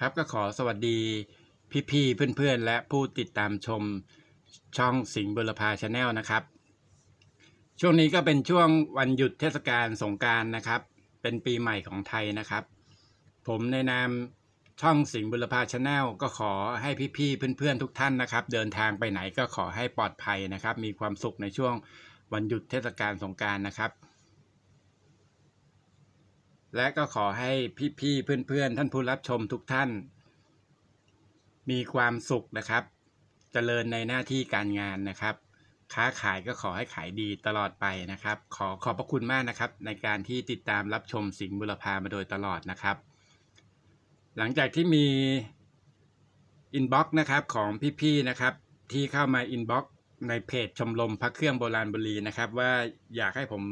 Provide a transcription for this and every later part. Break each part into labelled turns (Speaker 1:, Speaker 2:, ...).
Speaker 1: ครับก็ขอสวัสดีพี่ๆเพื่อนๆ และผู้ติดตามชมช่องสิงห์บุรพาชาแนลนะครับ ช่วงนี้ก็เป็นช่วงวันหยุดเทศกาลสงการนะครับ เป็นปีใหม่ของไทยนะครับ ผมในนามช่องสิงห์บุรพาชาแนลก็ขอให้พี่ๆเพื่อนๆ ทุกท่านนะครับ เดินทางไปไหนก็ขอให้ปลอดภัยนะครับ มีความสุขในช่วงวันหยุดเทศกาลสงการนะครับ และก็ขอให้พี่ๆเพื่อนๆ ท่านผู้รับชมทุกท่าน มีความสุขนะครับเจริญในหน้าที่การงานนะครับ ค้าขายก็ขอให้ขายดีตลอดไปนะครับ ขอขอบพระคุณมากนะครับ ในการที่ติดตามรับชมสิงห์บุรพามาโดยตลอดนะครับ หลังจากที่มีอินบ็อกซ์นะครับของพี่ๆนะครับ ที่เข้ามาอินบ็อกซ์ในเพจชมรมพระเครื่องโบราณบุรีนะครับ ว่าอยากให้ผม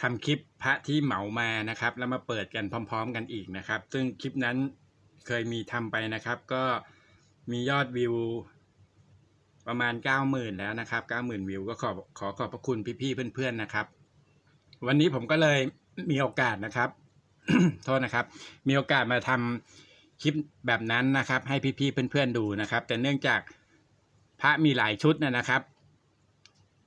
Speaker 1: ทำคลิปพระที่เหมามานะครับ แล้วมาเปิดกันพร้อม ๆ กันอีกนะครับ ซึ่งคลิปนั้นเคยมีทำไปนะครับ ก็มียอดวิวประมาณ 90,000 แล้วนะครับ 90,000 วิวก็ขอขอขอบพระคุณพี่ๆเพื่อนๆนะครับ วันนี้ผมก็เลยมีโอกาสนะครับ โทษนะครับ มีโอกาสมาทำคลิปแบบนั้นนะครับ ให้พี่ๆเพื่อนๆดูนะครับ แต่เนื่องจากพระมีหลายชุดนะนะครับ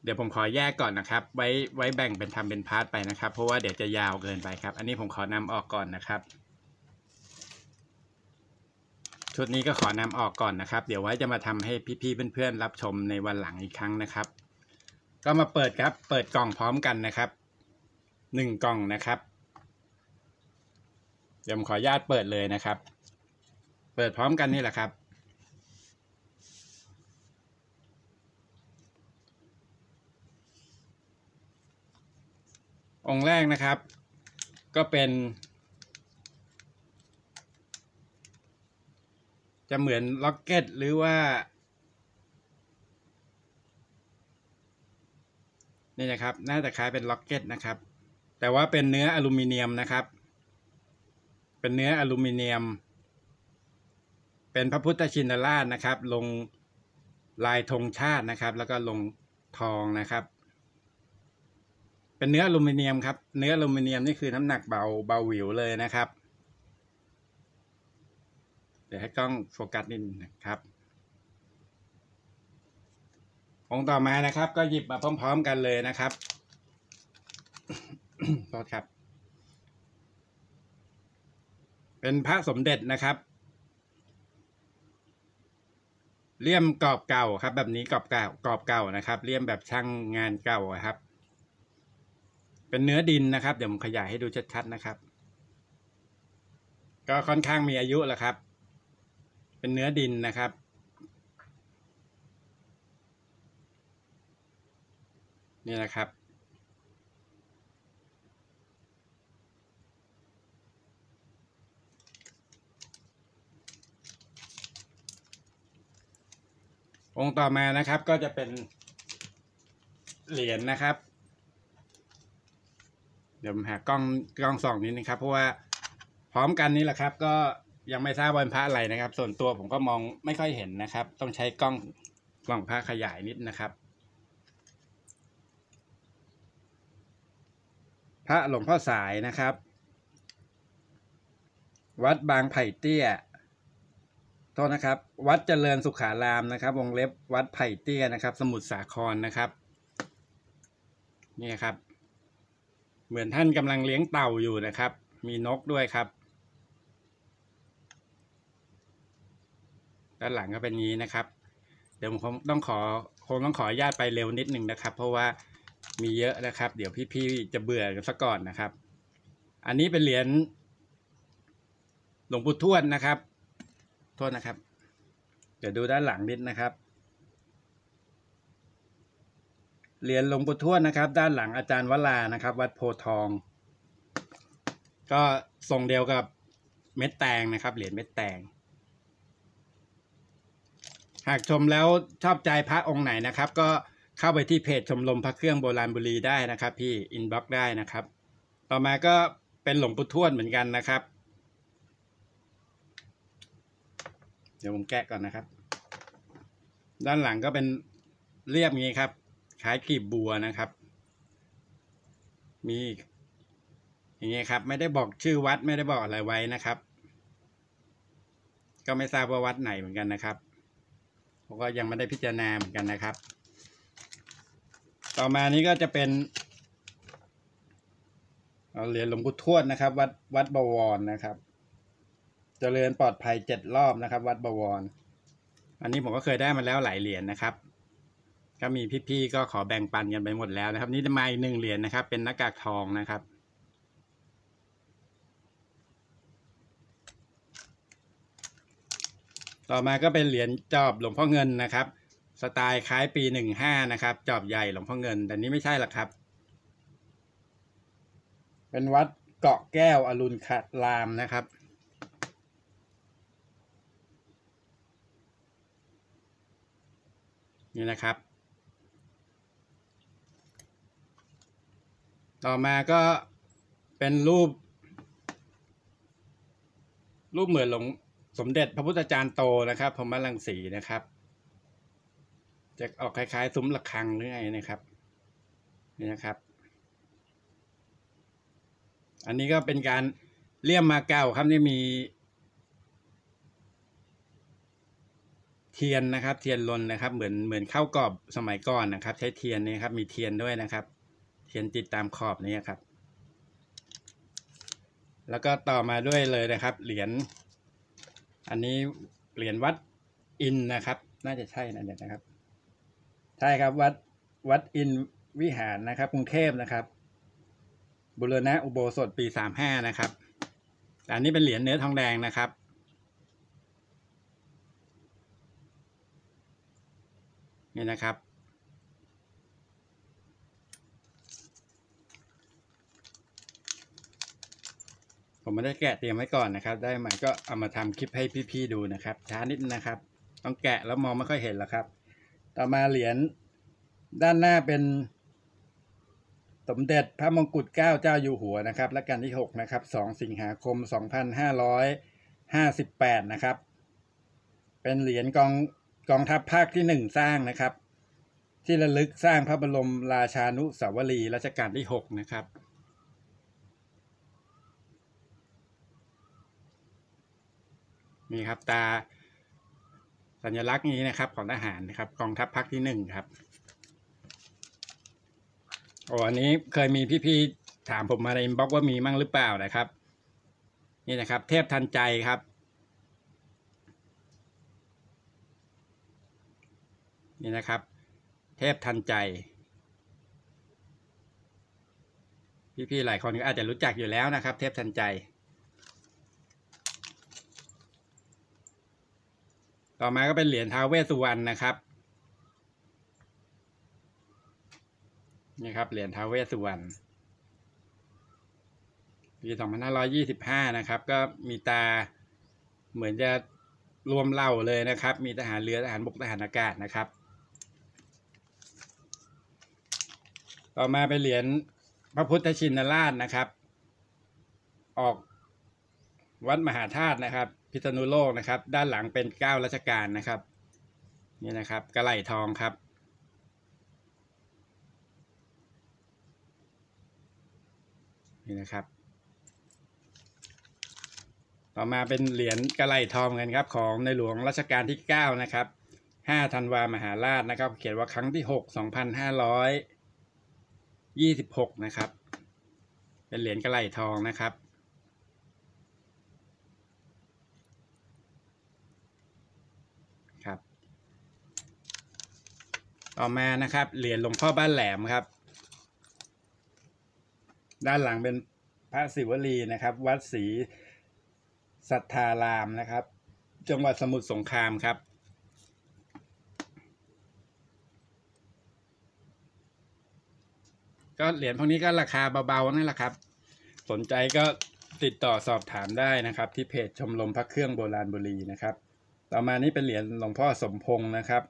Speaker 1: เดี๋ยวผมขอแยกก่อนนะครับ ไว้ไว้แบ่งเป็นทำเป็นพาร์ทไปนะครับ เพราะว่าเดี๋ยวจะยาวเกินไปครับ อันนี้ผมขอนำออกก่อนนะครับ ชุดนี้ก็ขอนำออกก่อนนะครับ เดี๋ยวไว้จะมาทำให้พี่ๆเพื่อนๆรับชมในวันหลังอีกครั้งนะครับ ก็มาเปิดครับ เปิดกล่องพร้อมกันนะครับหนึ่งกล่องนะครับเดี๋ยวผมขออนุญาตเปิดเลยนะครับ เปิดพร้อมกันนี่แหละครับ องค์แรกนะครับ ก็เป็นจะเหมือนล็อกเก็ตหรือว่านี่นะครับ น่าจะคล้ายเป็นล็อกเก็ตนะครับ แต่ว่าเป็นเนื้ออลูมิเนียมนะครับ เป็นเนื้ออลูมิเนียม เป็นพระพุทธชินราชนะครับ ลงลายธงชาตินะครับ แล้วก็ลงทองนะครับ เป็นเนื้ออลูมิเนียมครับ เนื้ออลูมิเนียมนี่คือน้ำหนักเบาเบาหวิวเลยนะครับ เดี๋ยวให้กล้องโฟกัสนิดนึงนะครับ องค์ต่อมานะครับ ก็หยิบมาพร้อม ๆ กันเลยนะครับโทษครับ เป็นพระสมเด็จนะครับเลี่ยมกรอบเก่าครับ แบบนี้กรอบเก่ากรอบเก่านะครับเลี่ยมแบบช่างงานเก่าครับ เป็นเนื้อดินนะครับ เดี๋ยวผมขยายให้ดูชัดๆนะครับ ก็ค่อนข้างมีอายุแล้วครับ เป็นเนื้อดินนะครับ นี่นะครับ องค์ต่อมานะครับก็จะเป็นเหรียญนะครับ เดี๋ยวผมหากล้องกล้องส่องนิดนึงครับ เพราะว่าพร้อมกันนี่แหละครับ ก็ยังไม่ทราบวันพระอะไรนะครับ ส่วนตัวผมก็มองไม่ค่อยเห็นนะครับ ต้องใช้กล้องกล้องพระขยายนิดนะครับ พระหลวงพ่อสายนะครับ วัดบางไผ่เตี้ยโทษนะครับ วัดเจริญสุขารามนะครับ วงเล็บวัดไผ่เตี้ยนะครับ สมุทรสาครนะครับ นี่ครับ เหมือนท่านกำลังเลี้ยงเต่าอยู่นะครับ มีนกด้วยครับ ด้านหลังก็เป็นงี้นะครับ เดี๋ยวผมต้องขอคงต้องขออนุญาตไปเร็วนิดหนึ่งนะครับ เพราะว่ามีเยอะนะครับ เดี๋ยวพี่ๆจะเบื่อกันซะก่อนนะครับ อันนี้เป็นเหรียญหลวงปู่ทวดนะครับ โทษนะครับ เดี๋ยวดูด้านหลังนิดนะครับ เหรียญหลวงปู่ทวดนะครับ ด้านหลังอาจารย์วรานะครับ วัดโพทอง ก็ทรงเดียวกับเม็ดแตงนะครับ เหรียญเม็ดแตง หากชมแล้วชอบใจพระองค์ไหนนะครับ ก็เข้าไปที่เพจชมรมพระเครื่องโบราณบุรีได้นะครับ พี่อินบ็อกได้นะครับ ต่อมาก็เป็นหลวงปู่ทวดเหมือนกันนะครับ เดี๋ยวผมแกะก่อนนะครับ ด้านหลังก็เป็นเรียบงี้ครับ คล้ายกลีบบัวนะครับ มีอย่างเงี้ยครับ ไม่ได้บอกชื่อวัดไม่ได้บอกอะไรไว้นะครับ ก็ไม่ทราบว่าวัดไหนเหมือนกันนะครับผมก็ยังไม่ได้พิจารณาเหมือนกันนะครับ ต่อมานี้ก็จะเป็นเหรียญหลวงปู่ทวดนะครับ วัดวัดบวรนะครับเจริญปลอดภัยเจ็ดรอบนะครับ วัดบวร อันนี้ผมก็เคยได้มาแล้วหลายเหรียญนะครับ ก็มีพี่ๆก็ขอแบ่งปันกันไปหมดแล้วนะครับ นี่จะมาอีกหนึ่งเหรียญนะครับ เป็นหน้ากากทองนะครับ ต่อมาก็เป็นเหรียญจอบหลวงพ่อเงินนะครับ สไตล์คล้ายปีหนึ่งห้านะครับ จอบใหญ่หลวงพ่อเงิน แต่นี้ไม่ใช่หรอกครับ เป็นวัดเกาะแก้วอรุณคารามนะครับนี่นะครับ ต่อมาก็เป็นรูป รูปเหมือนหลวงสมเด็จพระพุทธจารย์โตนะครับพรหมลังสีนะครับ จะออกคล้ายๆ ซุ้มระฆังหรือไงนะครับ นี่นะครับ อันนี้ก็เป็นการเลี่ยมมาเก่าครับนี่มี เทียนนะครับ เทียนลนนะครับ เหมือนเหมือนข้าวกรอบสมัยก่อนนะครับ ใช้เทียนนี่ครับ มีเทียนด้วยนะครับ เทียนติดตามขอบนี้ครับ แล้วก็ต่อมาด้วยเลยนะครับ เหรียญอันนี้เหรียญวัดอินนะครับ น่าจะใช่นะเนี่ยนะครับ ใช่ครับวัดวัดอินวิหารนะครับกรุงเทพนะครับ บุรณะอุโบสถปีสามห้านะครับอันนี้เป็นเหรียญเนื้อทองแดงนะครับนี่นะครับ ผมไม่ได้แกะเตรียมไว้ก่อนนะครับ ได้มาก็เอามาทำคลิปให้พี่ๆดูนะครับ ช้านิดนะครับ ต้องแกะแล้วมองไม่ค่อยเห็นแล้วครับ ต่อมาเหรียญด้านหน้าเป็นสมเด็จพระมงกุฎเกล้าเจ้าอยู่หัวนะครับและกันที่หกนะครับสองสิงหาคมสองพันะครับ เป็นเหรียญกองกองทัพภาคที่หนึ่งสร้างนะครับ ที่ระลึกสร้างพระบรมราชานุสาวรีย์รัชกาลที่หกนะครับ นี่ครับตาสัญลักษณ์นี้นะครับของทหารนะครับกองทัพภาคที่หนึ่งครับโอ้อันนี้เคยมีพี่ๆถามผมมาในอินบ็อกว่ามีมั่งหรือเปล่านะครับ นี่นะครับ เทพทันใจครับนี่นะครับ เทพทันใจ พี่ๆหลายคนก็อาจจะรู้จักอยู่แล้วนะครับ เทพทันใจ ต่อมาก็เป็นเหรียญท้าเวสุวรรณนะครับนี่ครับเหรียญท้าเวสุวรรณปี2525 นะครับ ก็มีตาเหมือนจะรวมเล่าเลยนะครับ มีทหารเรือทหารบกทหารอากาศนะครับ ต่อมาเป็นเหรียญพระพุทธชินราชนะครับ ออกวัดมหาธาตุนะครับ พิษณุโลกนะครับ ด้านหลังเป็นเก้ารัชกาลนะครับ นี่นะครับกระไหลทองครับ นี่นะครับ ต่อมาเป็นเหรียญกระไหลทองกันครับของในหลวงรัชกาลที่เก้านะครับห้าธันวามหาราชนะครับ เขียนว่าครั้งที่หกสองพันห้าร้อยยี่สิบหกนะครับ เป็นเหรียญกระไหลทองนะครับ ต่อมานะครับเหรียญหลวงพ่อบ้านแหลมครับ ด้านหลังเป็นพระศิวลีนะครับ วัดศรีสัทธารามนะครับ จังหวัดสมุทรสงครามครับ ก็เหรียญพวกนี้ก็ราคาเบาๆนั่นแหละครับ สนใจก็ติดต่อสอบถามได้นะครับ ที่เพจชมรมพระเครื่องโบราณบุรีนะครับ ต่อมานี้เป็นเหรียญหลวงพ่อสมพงศ์นะครับ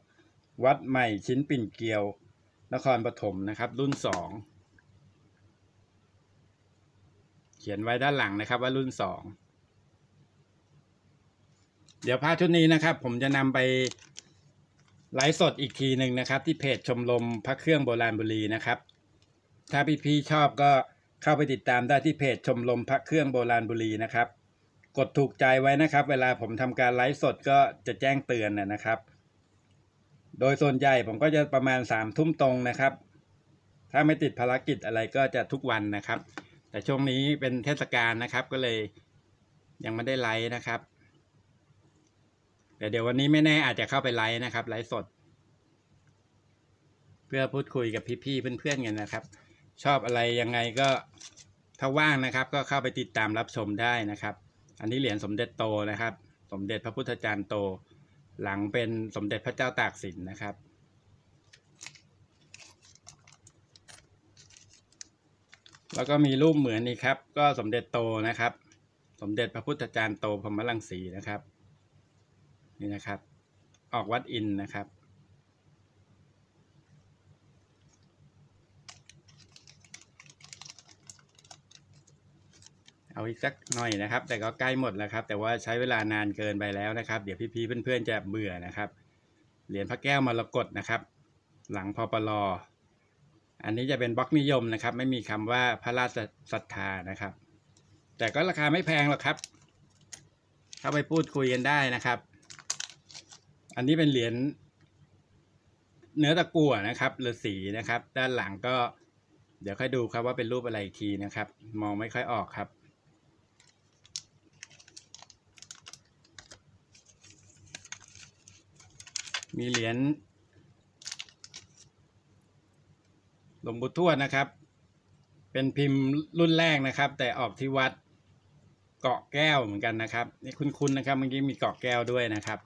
Speaker 1: วัดใหม่ชิ้นปิ่นเกลียว นครปฐมนะครับ รุ่นสองเขียนไว้ด้านหลังนะครับว่ารุ่นสองเดี๋ยวพระชุดนี้นะครับ ผมจะนำไปไลฟ์สดอีกทีหนึ่งนะครับ ที่เพจชมรมพระเครื่องโบราณบุรีนะครับ ถ้าพี่ๆชอบก็เข้าไปติดตามได้ที่เพจชมรมพระเครื่องโบราณบุรีนะครับ กดถูกใจไว้นะครับ เวลาผมทำการไลฟ์สดก็จะแจ้งเตือนนะครับ โดยส่วนใหญ่ผมก็จะประมาณสามทุ่มตรงนะครับ ถ้าไม่ติดภารกิจอะไรก็จะทุกวันนะครับ แต่ช่วงนี้เป็นเทศกาลนะครับก็เลยยังไม่ได้ไลฟ์นะครับแต่เดี๋ยววันนี้ไม่แน่อาจจะเข้าไปไลฟ์นะครับไลฟ์สด เพื่อพูดคุยกับพี่ๆเพื่อนๆกันนะครับ ชอบอะไรยังไงก็ถ้าว่างนะครับ ก็เข้าไปติดตามรับชมได้นะครับ อันนี้เหรียญสมเด็จโตนะครับ สมเด็จพระพุทธจารย์โต หลังเป็นสมเด็จพระเจ้าตากสินนะครับ แล้วก็มีรูปเหมือนนี่ครับ ก็สมเด็จโตนะครับ สมเด็จพระพุทธจารย์โตพรมลังสีนะครับ นี่นะครับ ออกวัดอินนะครับ เอาอีกสักหน่อยนะครับ แต่ก็ใกล้หมดแล้วครับ แต่ว่าใช้เวลานานเกินไปแล้วนะครับ เดี๋ยวพี่ๆเพื่อนๆจะเบื่อนะครับเหรียญพระแก้วมรกตนะครับ หลังพอปลออันนี้จะเป็นบล็อกนิยมนะครับ ไม่มีคำว่าพระราชศรัทธานะครับ แต่ก็ราคาไม่แพงหรอกครับ เข้าไปพูดคุยกันได้นะครับ อันนี้เป็นเหรียญเนื้อตะกั่วนะครับฤาษีนะครับ ด้านหลังก็เดี๋ยวค่อยดูครับว่าเป็นรูปอะไรอีกทีนะครับ มองไม่ค่อยออกครับ มีเหรียญหลวงปู่ทวดนะครับ เป็นพิมพ์รุ่นแรกนะครับ แต่ออกที่วัดเกาะแก้วเหมือนกันนะครับนี่คุ้นๆนะครับเมื่อกี้มีเกาะแก้วด้วยนะครับ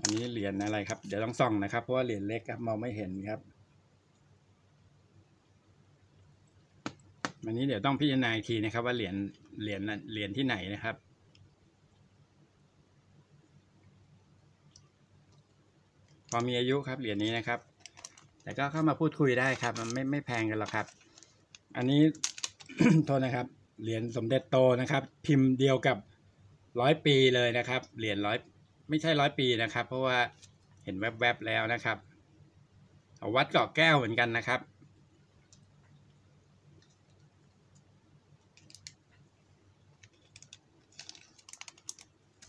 Speaker 1: อันนี้เหรียญอะไรครับ เดี๋ยวต้องส่องนะครับเพราะว่าเหรียญเล็กครับมองไม่เห็นครับวันนี้เดี๋ยวต้องพิจารณาอีกทีนะครับ ว่าเหรียญเหรียญเหรียญที่ไหนนะครับ พอมีอายุครับเหรียญนี้นะครับ แต่ก็เข้ามาพูดคุยได้ครับ มันไม่ไม่แพงกันหรอกครับ อันนี้โทษนะครับ เหรียญสมเด็จโตนะครับ พิมพ์เดียวกับร้อยปีเลยนะครับ เหรียญร้อยไม่ใช่ร้อยปีนะครับ เพราะว่าเห็นแวบๆแล้วนะครับเอาวัดเกาะแก้วเหมือนกันนะครับ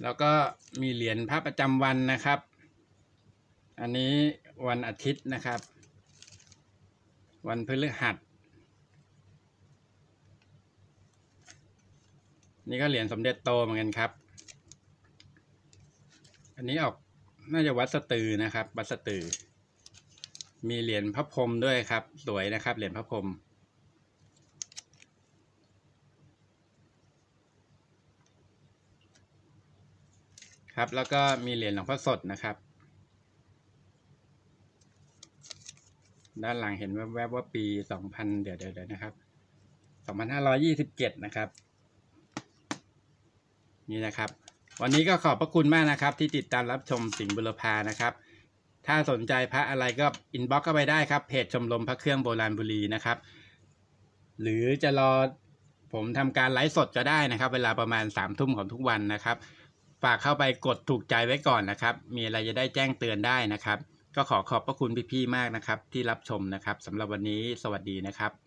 Speaker 1: แล้วก็มีเหรียญพระประจำวันนะครับ อันนี้วันอาทิตย์นะครับ วันพฤหัส นี่ก็เหรียญสมเด็จโตเหมือนกันครับ อันนี้ออกน่าจะวัดสตือนะครับ วัดสตือ มีเหรียญพระพรหมด้วยครับ สวยนะครับ เหรียญพระพรหมครับ แล้วก็มีเหรียญหลวงพ่อสดนะครับ ด้านหลังเห็นแวบๆว่าปี 2000 เดี๋ยวเดี๋ยวนะครับ 2527 นะครับ นี่นะครับ วันนี้ก็ขอบพระคุณมากนะครับ ที่ติดตามรับชมสิงห์บุรพานะครับ ถ้าสนใจพระอะไรก็อินบ็อกเข้าไปได้ครับ เพจชมรมพระเครื่องโบราณบุรีนะครับ หรือจะรอผมทำการไลฟ์สดก็ได้นะครับ เวลาประมาณสามทุ่มของทุกวันนะครับ ฝากเข้าไปกดถูกใจไว้ก่อนนะครับ มีอะไรจะได้แจ้งเตือนได้นะครับ ก็ขอขอบพระคุณพี่ๆมากนะครับ ที่รับชมนะครับสำหรับวันนี้สวัสดีนะครับ